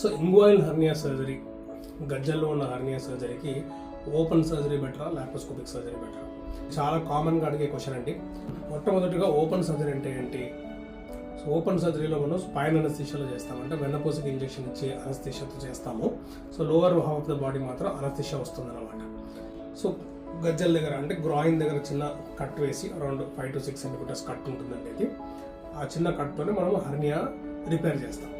So inguinal hernia surgery గజ్జల్లో ఉన్న hernia సర్జరీకి ఓపెన్ సర్జరీ బెటరా లాప్రోస్కోపిక్ సర్జరీ బెటరా చాలా కామన్గా అడిగే క్వశ్చన్ అండి. మొట్టమొదటిగా ఓపెన్ సర్జరీ అంటే ఏంటి? సో ఓపెన్ సర్జరీలో మనం స్పైన్ అనస్థిషియాలో చేస్తామంటే వెన్నపూసకి ఇంజెక్షన్ ఇచ్చి అనస్థిషియాతో చేస్తాము. So lower half of the body మాత్రం అనస్థిషియా వస్తుందన్నమాట. సో గజ్జల దగ్గర అంటే గ్రాయిన్ దగ్గర చిన్న కట్ వేసి around five to six centimetres cut ఉంటుందండి ఇది. ఆ చిన్న కట్తోనే మనం హర్నియా రిపేర్ చేస్తాం.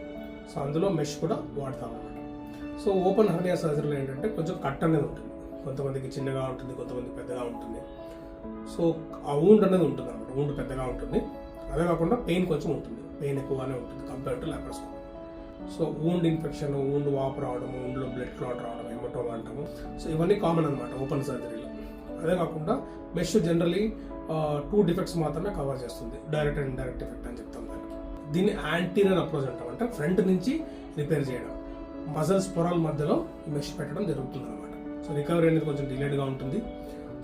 సో అందులో మెష్ కూడా వాడతాం అనమాట సో ఓపెన్ హర్నియా సర్జరీలో ఏంటంటే కొంచెం కట్ అనేది ఉంటుంది. కొంతమందికి చిన్నగా ఉంటుంది కొంతమందికి పెద్దగా ఉంటుంది. సో ఆ ఊండ్ అనేది ఉంటుంది అనమాట ఊండ్ పెద్దగా ఉంటుంది. అదే కాకుండా పెయిన్ కొంచెం ఉంటుంది. పెయిన్ ఎక్కువగానే ఉంటుంది compare to laparoscopy so wound infection wound వాపు రావడం ఊండ్లో బ్లడ్ క్లాట్ రావడం హెమటోమా అంటాము. సో ఇవన్నీ కామన్ అనమాట ఓపెన్ సర్జరీలో అదే కాకుండా మెష్ జనరలీ టూ డిఫెక్ట్స్ మాత్రమే కవర్ చేస్తుంది. డైరెక్ట్ అండ్ ఇండైరెక్ట్ ఎఫెక్ట్ అని చెప్తాం దానికి. దీన్ని యాంటీరియర్ అప్రోచ్ అంటాం. అంటే ఫ్రంట్ నుంచి రిపేర్ చేయడం. మజల్స్ పొరల మధ్యలో మెష్ పెట్టడం జరుగుతుంది అనమాట సో రికవరీ అనేది కొంచెం డిలేడ్గా ఉంటుంది.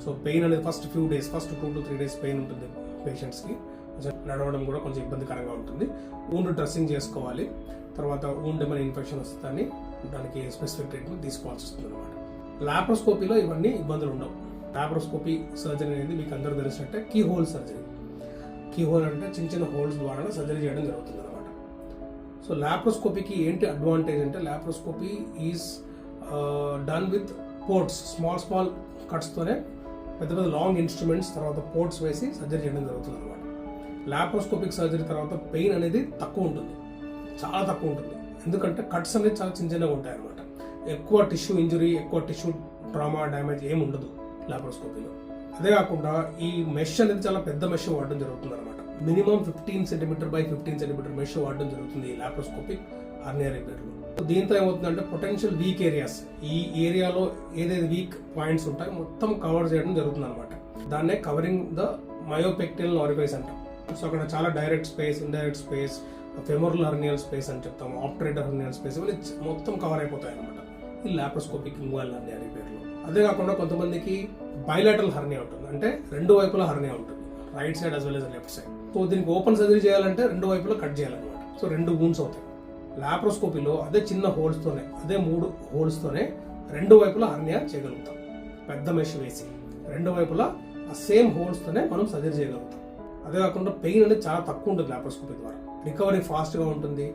సో పెయిన్ అనేది first few days first two to three days pain ఉంటుంది పేషెంట్స్కి కొంచెం నడవడం కూడా కొంచెం ఇబ్బందికరంగా ఉంటుంది. ఊండ్ డ్రెస్సింగ్ చేసుకోవాలి. తర్వాత ఊండ్ ఏమైనా ఇన్ఫెక్షన్ వస్తుందని దానికి స్పెసిఫిక్ ట్రీట్మెంట్ తీసుకోవాల్సి వస్తుంది అనమాట లాప్రోస్కోపీలో ఇవన్నీ ఇబ్బందులు ఉండవు. లాప్రోస్కోపీ సర్జరీ అనేది మీకు అందరూ తెలిసినట్టే key hole surgery key hole అంటే చిన్న చిన్న హోల్స్ ద్వారా సర్జరీ చేయడం జరుగుతుంది అనమాట సో లాప్రోస్కోపీకి ఏంటి అడ్వాంటేజ్ అంటే laparoscopy is done with ports small small కట్స్తోనే పెద్ద పెద్ద లాంగ్ ఇన్స్ట్రుమెంట్స్ తర్వాత పోర్ట్స్ వేసి సర్జరీ చేయడం జరుగుతుంది అనమాట లాప్రోస్కోపిక్ సర్జరీ తర్వాత పెయిన్ అనేది తక్కువ ఉంటుంది. చాలా తక్కువ ఉంటుంది. ఎందుకంటే కట్స్ అనేది చాలా చిన్న చిన్నగా ఉంటాయి అనమాట ఎక్కువ టిష్యూ ఇంజరీ ఎక్కువ టిష్యూ ట్రామా డ్యామేజ్ ఏమి ఉండదు లాప్రోస్కోపీలో అదే కాకుండా ఈ మెష్ అనేది చాలా పెద్ద మెష్ వాడడం జరుగుతుంది అనమాట minimum fifteen centimetre by fifteen centimetre mesh వాడడం జరుగుతుంది ఈ లాప్రోస్కోపిక్ హర్నియా రిపేర్లో దీంతో ఏమవుతుందంటే పొటెన్షియల్ వీక్ ఏరియాస్ ఈ ఏరియాలో ఏదైతే వీక్ పాయింట్స్ ఉంటాయో మొత్తం కవర్ చేయడం జరుగుతుంది అనమాట దాన్నే కవరింగ్ ద మయోపెక్టిల్ ఆరిఫైస్ అంటాం. సో అక్కడ చాలా direct space indirect space femoral hernial space అని చెప్తాం ఆప్టరేటర్ హర్నియల్ స్పేస్ ఇవన్నీ మొత్తం కవర్ అయిపోతాయి అనమాట ఈ లాప్రోస్కోపిక్ ఇంగ్వాల్ హర్నియా రిపేర్లో అదే కాకుండా కొంతమందికి బయలాటరల్ హర్నియా ఉంటుంది. అంటే రెండు వైపులా హర్నియా ఉంటుంది. Right side as well as left side so దీనికి ఓపెన్ సర్జరీ చేయాలంటే రెండు వైపులా కట్ చేయాలన్నమాట. సో రెండు వూన్స్ అవుతాయి. లాప్రోస్కోపీలో అదే చిన్న హోల్స్తోనే అదే మూడు హోల్స్తోనే రెండు వైపులా హర్నియా చేయగలుగుతాం. పెద్ద మెష్ వేసి రెండు వైపులా ఆ సేమ్ హోల్స్తోనే మనం సర్జరీ చేయగలుగుతాం. అదే కాకుండా పెయిన్ అనేది చాలా తక్కువ ఉంటుంది లాప్రోస్కోపీ ద్వారా. రికవరీ ఫాస్ట్గా ఉంటుంది.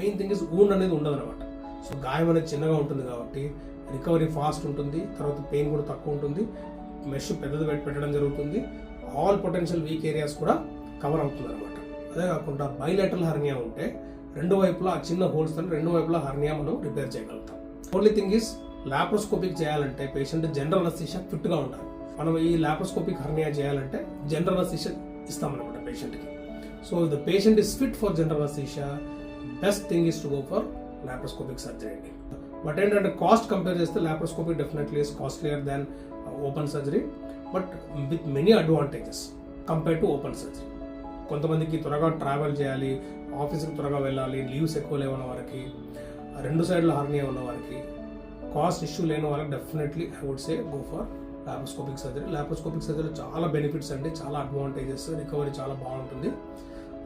మెయిన్ థింగ్ ఇస్ ఊండ్ అనేది ఉండదు అనమాట సో గాయం అనేది చిన్నగా ఉంటుంది కాబట్టి రికవరీ ఫాస్ట్ ఉంటుంది. తర్వాత పెయిన్ కూడా తక్కువ ఉంటుంది. మెష్ పెద్దది పెట్టి పెట్టడం జరుగుతుంది. ఆల్ పొటెన్షియల్ వీక్ ఏరియాస్ కూడా కవర్ అవుతుంది అనమాట అదే కాకుండా బైలెటరల్ హర్నియా ఉంటే రెండు వైపులా ఆ చిన్న హోల్స్తో రెండు వైపులా హర్నియా మనం రిపేర్ చేయగలుగుతాం. ఓన్లీ థింగ్ ఇస్ లాప్రోస్కోపిక్ చేయాలంటే పేషెంట్ జనరల్ అనస్థిషియా ఫిట్గా ఉండాలి. మనం ఈ లాప్రోస్కోపిక్ హర్నియా చేయాలంటే జనరల్ అనస్థిషియా ఇస్తామన్నమాట పేషెంట్కి so the patient is fit for general anaesthesia best thing is to go for laparoscopic surgery అండి బట్ ఏంటంటే కాస్ట్ కంపేర్ చేస్తే laparoscopy definitely is costlier than open surgery but with many advantages compare to open surgery కొంతమందికి త్వరగా travel చేయాలి ఆఫీస్కి త్వరగా వెళ్ళాలి leaves ఎక్కువ లేవన్న వారికి రెండు సైడ్ల హార్నియా ఉన్న వారికి కాస్ట్ ఇష్యూ లేని వాళ్ళకి definitely I would say go for laparoscopic surgery laparoscopic surgery చాలా బెనిఫిట్స్ అండి చాలా అడ్వాంటేజెస్ రికవరీ చాలా బాగుంటుంది.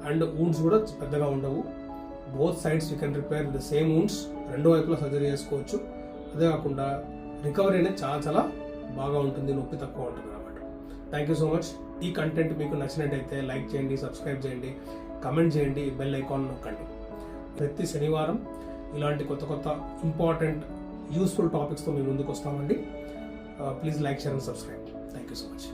అండ్ ఊండ్స్ కూడా పెద్దగా ఉండవు. Both sides you can repair the same wounds రెండు వైపులా సర్జరీ చేసుకోవచ్చు. అదే కాకుండా రికవరీ అనేది చాలా చాలా బాగా ఉంటుంది నొప్పి తక్కువ ఉంటుంది అనమాట థ్యాంక్ యూ సో మచ్ ఈ కంటెంట్ మీకు నచ్చినట్టయితే లైక్ చేయండి సబ్స్క్రైబ్ చేయండి కమెంట్ చేయండి బెల్ ఐకాన్ నొక్కండి. ప్రతి శనివారం ఇలాంటి కొత్త కొత్త ఇంపార్టెంట్ యూస్ఫుల్ టాపిక్స్తో మేము ముందుకు వస్తామండి. Please like share and subscribe thank you so much